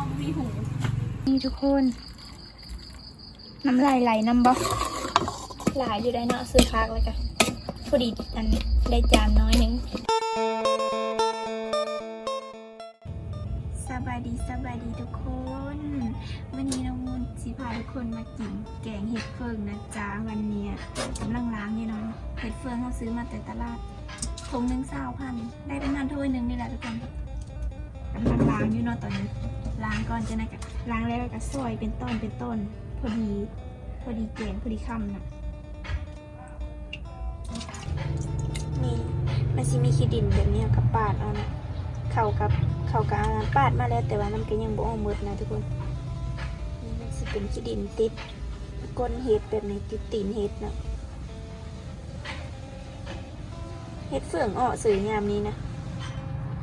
อมีหูนี่ทุกคน น้ำลายไหลน้ำบ่หลายอยู่ได้เนาะซื้อพักเลยกันพอดีอันได้จานน้อยหนึงสบายดีสบายดีทุกคน วันนี้น้องมูนสิพาทุกคนมากินแกงเห็ดเฟืองนะจ๊ะวันเนี้ยกำลังล้างอยู่เนาะเห็ดเฟืองเขาซื้อมาแต่ตลาดทงหนึ่งสาวพัน ได้ประมาณถ้วยหนึ่งนี่แหละทุกคนกำลังล้างอยู่เนาะตอนนี้ ล้างก่อนจะนะกะล้างแล้วก็ซอยเป็นต้นเป็นต้น พอดีพอดีแกงพอดีคำนะนี่มันสิมีขี้ดินแบบนี้กับปาดเอานะเข้ากับเข้ากับอาหารปาดมาแล้วแต่ว่ามันก็ยังบ่ออกหมดนะทุกคนนี่มันสิเป็นขี้ดินติดก้นเห็ดแบบนี้ติดตีนเห็ดนะเห็ดเฟืองออสื่อยามนี้นะ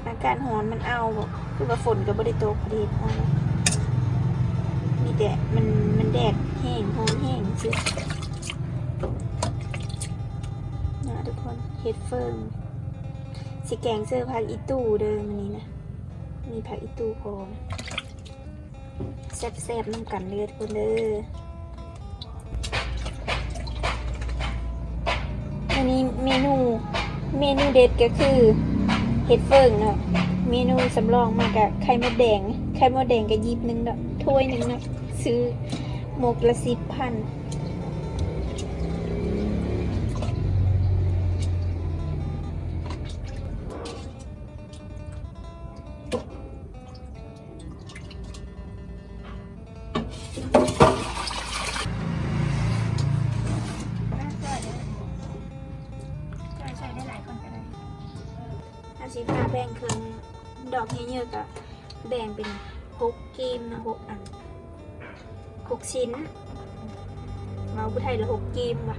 อากาศร้อนมันเอาบอกคือว่าฝนก็บ่ได้ตกพอดีเอานะมีแต่มันมันแดดแห้งร้อนแห้งซินะทุกคนเห็ดเฟืองสิแกงเสื้อผักอีตู้เดิมอันนี้นะ มีผักอีตู้พอนะแซ่บๆน้ำกันเลือดคนเด้ออันนี้เมนูเมนูเด็ดก็คือ เห็ดเฟิงเนาะเมนูสำรองมากับไข่มดแดง ไข่มดแดงก็ยิบหนึ่งเนาะถ้วยหนึ่งเนาะซื้อหมกละสิบพัน เยอะๆก็แบ่งเป็นหกกีมนะหกอันหกชิ้นเราผู้ไทยละหกกีมว่ะ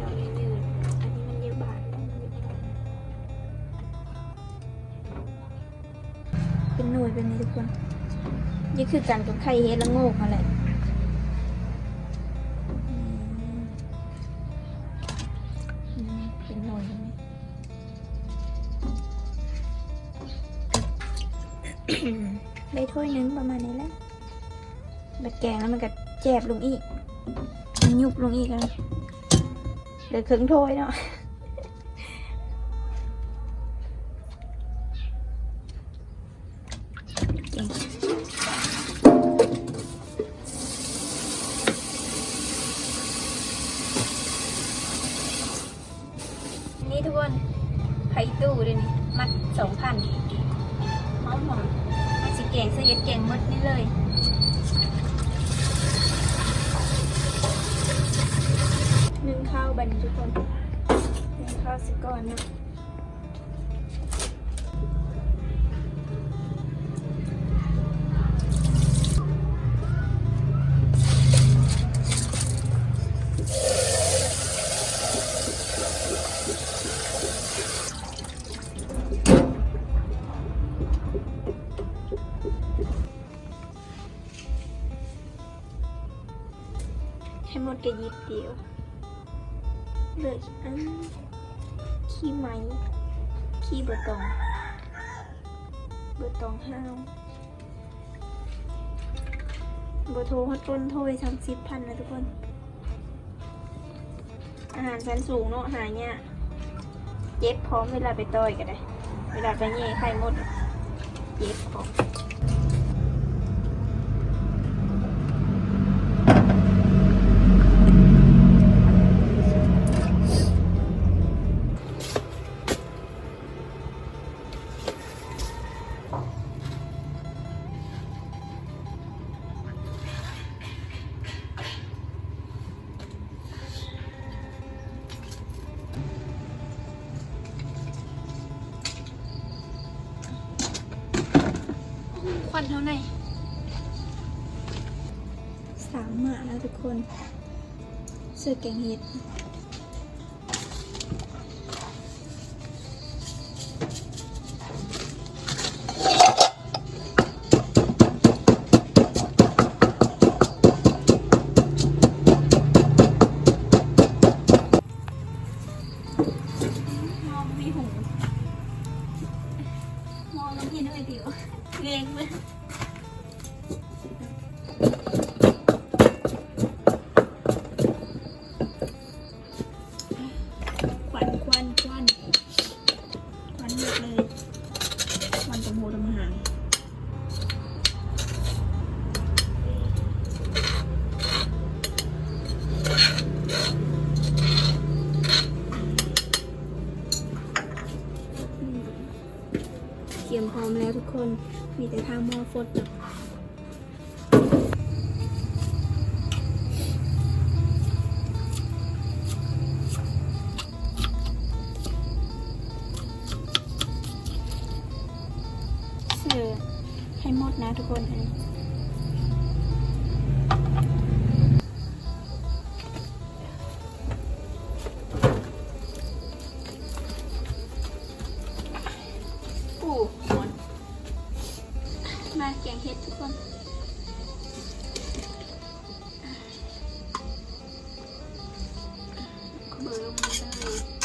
ดอกยืดๆอันนี้มันเยอะบาทเป็นหน่วยเป็นนี้ทุกคน นี่คือการกับไข่เฮ็ดละโงกอะไรอื บัดแกงแล้วมันก็แจบลงอีก มันยุบลงอีกเลยเหลือครึ่งถ้วยเนาะเก่งนี่ทุกคนไข่ตู้ด้วยนี่ มัดสองพันหอมหอมๆมาสิแกงเสียดแกงหมดนี่เลย นึ่งข้าวบันทุกคนนึ่งข้าวสิก่อนนะ ให้หมดกระยิบเดียวเหลืออีกอันขี้ไหมขี้เบอร์ตองเบอร์ตองห้าวเบอร์โทรฮอตต้นโทรสามสิบพันนะทุกคน อาหารชั้นสูงเนาะหาเนี่ยเย็บพร้อมเวลาไปต่อยก็ได้ เวลาไปเย่ไข่หมด เย็บพร้อม วันเท่าไหร่สามหมาแล้วทุกคน เสื้อแกงเห็ด มีแต่ทางมอฟดเนาะเสือให้หมดนะทุกคนอันนี้ เบอร์ลงมา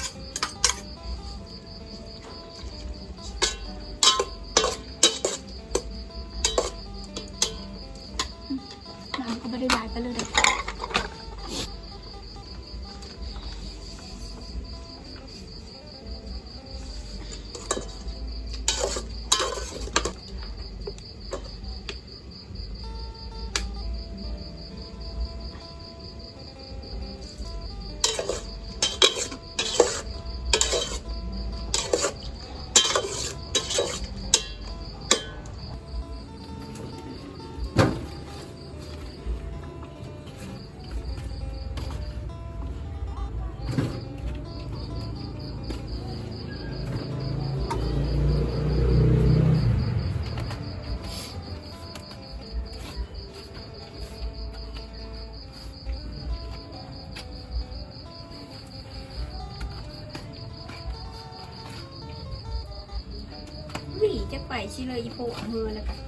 ชิเลยอีโปะอำเภอแล้วกัน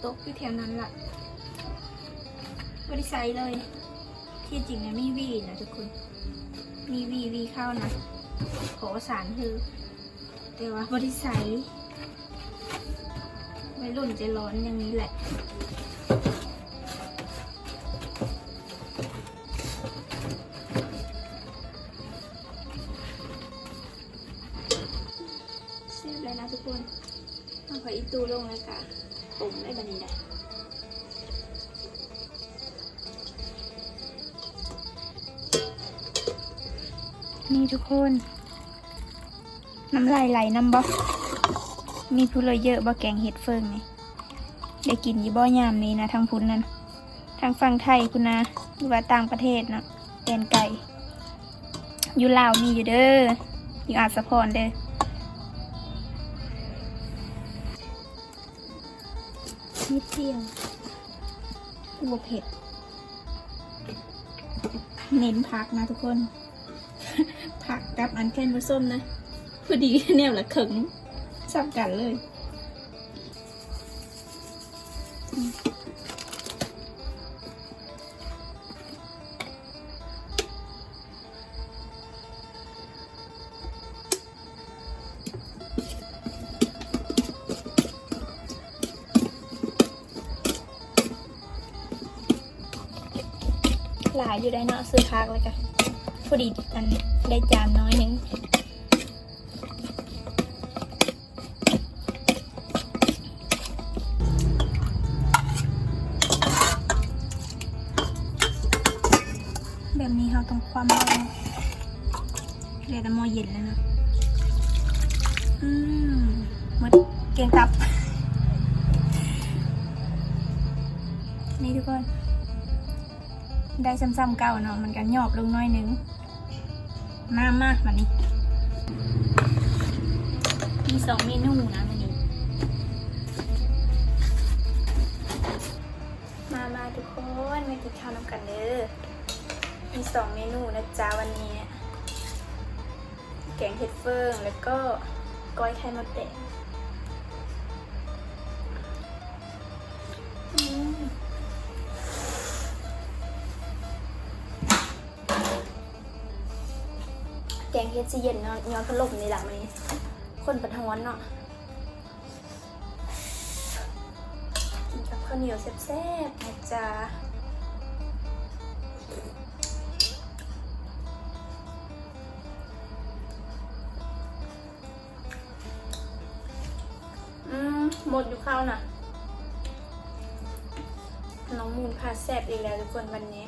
โต๊ะอยู่แถวนั้นล่ะบริไซเลย ที่จริงนะมีวีนะทุกคน มีวีวีเข้านะขอสารคือ แต่ว่าบริไซไม่รุ่นจะร้อนอย่างนี้แหละ อาขออีตูลงเลยค่ะตุ่มได้บันนี้แหละนี่ทุกคน น้ำลายไหลน้ำบ่มีผู้เลยเยอะบ่แกงเห็ดเฟิงนี่ได้กินยี่บ่ยามนี้นะทางพุ้นนั่นทางฝั่งไทยคุณนะหรือว่าต่างประเทศเนาะแกนไก่อยู่ลาวมีอยู่เด้ออยู่อาสะพรเด้อัวเผ็ด เน้นผักนะทุกคน ผักกับอันแคนผส้มนะพอดีแนวละเขิงสับกันเลย หลายอยู่ได้เนาะซื้อพักเลยกันพอดีอันได้จานน้อยหนึงแบบนี้เราต้องความร้อนเรียกแต่หมอเย็นแล้วนะอืมหมดเกียงตับ นี่ทุกคน ได้ซ้ำๆเก่าเนาะมันกันหยอบลงน้อยนึงมามากมานี้มีสองเมนูนะวันนี้ มามาทุกคนมากินข้าวน้ำกันเด้อมีสองเมนูนะจ๊ะวันนี้ แกงเห็ดเฟิงแล้วก็ก้อยไข่มดแดง เห็ดสิเย็นเนาะย้อนพัดลมนี่แหละมันคนประท้อนเนาะกินกับข้าวเหนียวแซ่บๆนะจ๊ะอืมหมดอยู่ข้าวน่ะน้องมูนพาแซ่บอีกแล้วทุกคนวันนี้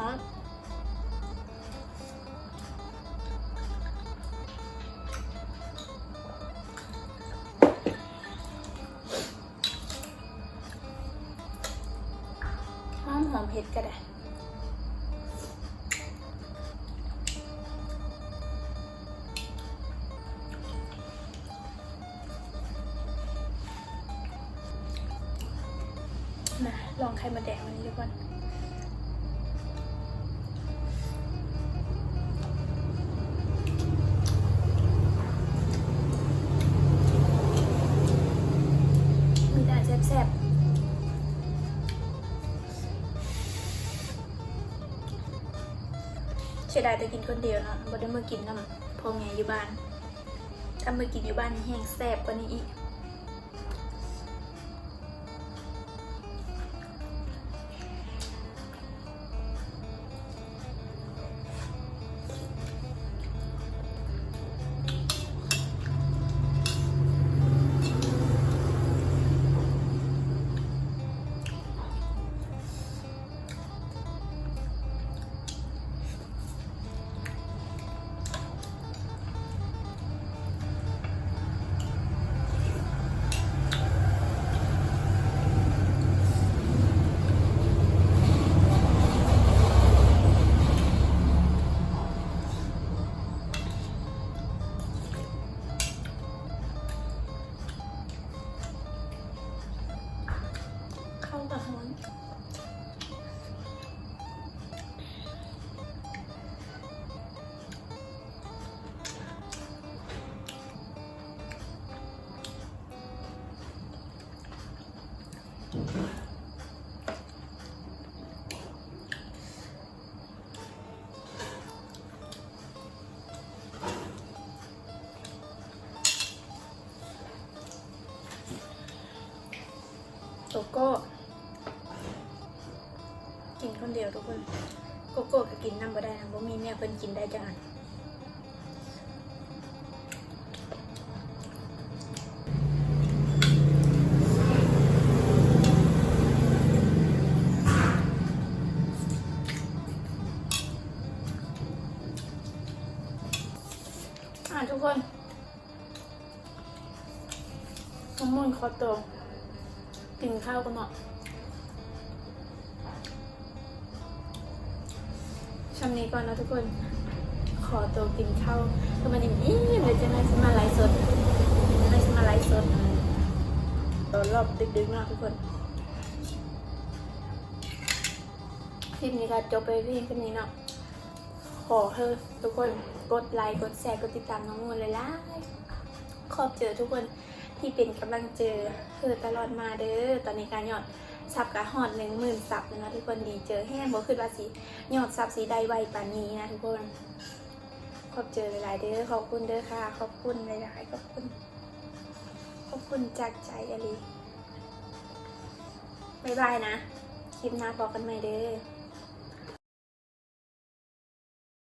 ฮะหอมหอมเผ็ดก็ได้มาลองไข่มาแดงวันนี้ดีกว่าายแต่กินคนเดียวเนาะบ่ได้มากินน้ำพ่อแม่อยู่บ้านถ้ามากินอยู่บ้านแห้งแซ่บกว่านี้อีก กินคนเดียวทุกคนโกโก้ก็กินน้ำบ่ได้นะบ่มีเนี่ยเพิ่นกินได้จังอันอะทุกคนน้ำมันคอโตกินข้าวกันเนาะ ช่ำนี้ก่อนนะทุกคน ขอตัวกินข้าวคือมันอิ่มอิ่มเลยจะม่สมาไลฟ์สดม่สมาไลฟ์สดตอนรอบดึกๆเนาะทุกคนคลิปนี้ก็จบไปเพียงแค่นี้เนาะขอเธอทุกคนกดไลค์กดแชร์กดติดตามน้องมูลเลยล่ะขอบเจอทุกคนที่เป็นกำลังเจอเธอตลอดมาเด้อตอนนี้การยอด ซับกะฮอดหนึ่งหมื่นซับแล้วนะทุกคนดีเจอแห้งบ่ขึ้นว่าสิยอดซับสีใดไวปานนี้นะทุกคนขอบเจอหลายเด้อขอบคุณเด้อค่ะขอบคุณหลายๆขอบคุณขอบคุณจากใจอลีบายบายนะ คลิปหน้าพอกันใหม่เด้อ